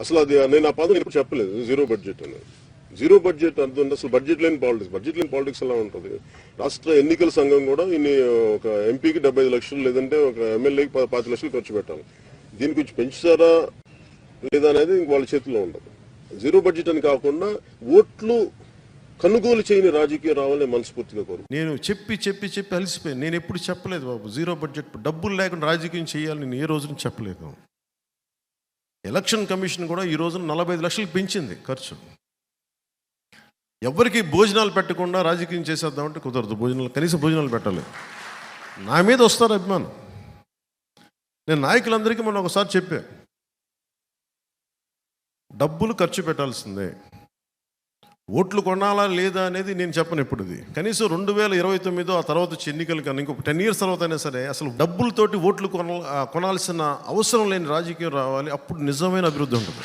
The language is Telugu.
అసలు అది నేను ఆ పదం ఇప్పుడు చెప్పలేదు. జీరో బడ్జెట్ అని. జీరో బడ్జెట్ అర్థం ఉంది. అసలు బడ్జెట్ లేని పాలిటిక్స్ బడ్జెట్ లేని పాలిటిక్స్ ఎలా ఉంటుంది? రాష్ట్ర ఎన్నికల సంఘం కూడా ఇన్ని ఒక ఎంపీకి డెబ్బై ఐదు లక్షలు లేదంటే ఒక ఎమ్మెల్యేకి ప- పాతి లక్షలు ఖర్చు పెట్టాలి. దీని గురించి పెంచుతారా లేదా అనేది ఇంక వాళ్ళ చేతిలో ఉండదు. జీరో బడ్జెట్ అని కాకుండా ఓట్లు కొనుగోలు చేయని రాజకీయం రావాలని మనస్ఫూర్తిగా కోరు నేను చెప్పి చెప్పి చెప్పి అలసిపోయాను. నేను ఎప్పుడు చెప్పలేదు బాబు. జీరో బడ్జెట్ డబ్బులు లేకుండా రాజకీయం చేయాలని నేను ఏ రోజున చెప్పలేదు. ఎలక్షన్ కమిషన్ కూడా ఈ రోజున నలభై ఐదు లక్షలు పెంచింది ఖర్చు. ఎవరికి భోజనాలు పెట్టకుండా రాజకీయం చేసేద్దామంటే కుదరదు. భోజనాలు కనీసం భోజనాలు పెట్టాలి. నా మీద వస్తారు అభిమానం నేను నాయకులందరికీ మొన్న ఒకసారి చెప్పా. డబ్బులు ఖర్చు పెట్టాల్సిందే. ఓట్లు కొనాలా లేదా అనేది నేను చెప్పను ఇప్పుడు ఇది కనీసం రెండు వేల ఇరవై తొమ్మిదో ఆ తర్వాత వచ్చే ఎన్నికలు కానీ ఇంకొక టెన్ ఇయర్స్ తర్వాత అయినా సరే అసలు డబ్బులతోటి ఓట్లు కొన కొనాల్సిన అవసరం లేని రాజకీయం రావాలి అప్పుడు నిజమైన అభివృద్ధి ఉంటుంది.